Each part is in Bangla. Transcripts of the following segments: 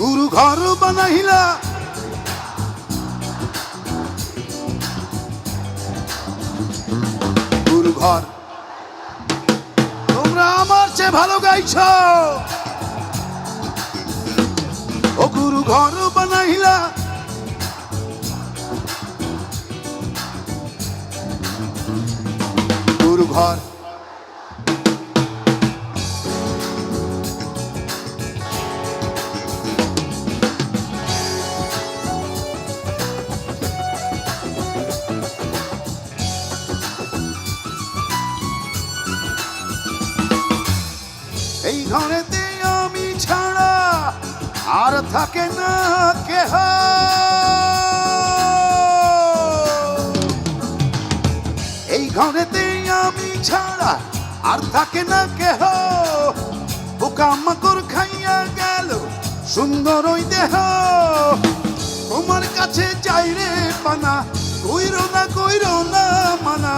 गुरु घर बनहिला ঘর। তোমরা আমার চেয়ে ভালো গাইছ। ও গুরু ঘর বানাইলা। গুরু ঘর। ঘরেতে আমি ছাড়া আর থাকে না কেহ। এই ঘরেতে আমি ছাড়া আর থাকে না কেহ। পোকামাকড় খাইয়া গেল সুন্দর ওই দেহ। তোমার কাছে চাই রে পানা, কইর না কইর না মানা।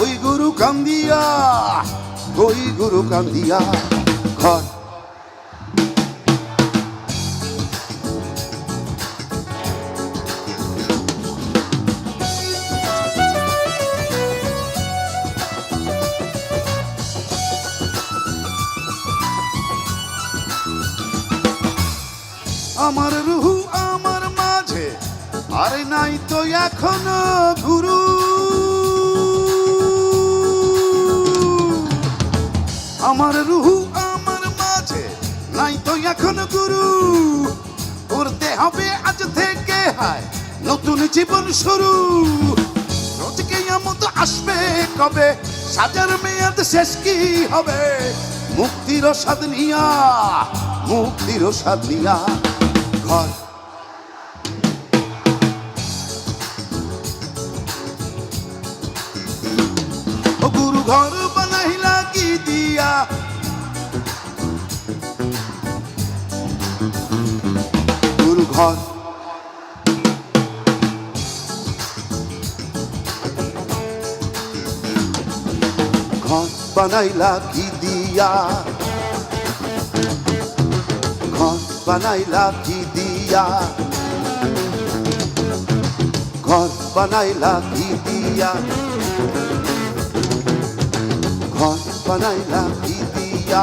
ওই গুরু কান্দিয়া, ওই গুরু কান্দিয়া। ঘর আমার রুহু আমার মাঝে আরে নাই তো এখনও গুরু। আমার রুহু এখন গুরু করতে হবে আজ থেকে হায়, নতুন জীবন শুরু। রোজকে মতো আসবে কবে, সাজার মেয়াদ শেষ কি হবে? মুক্তির স্বাদ নিয়া, মুক্তির স্বাদ নিয়া, ঘর। গুরু ঘর গুরু ঘর বানাইলা কি দিয়া? ঘর বানাইলা কি দিয়া? ঘর বানাইলা কি দিয়া? ঘর বানাইলা কি দিয়া?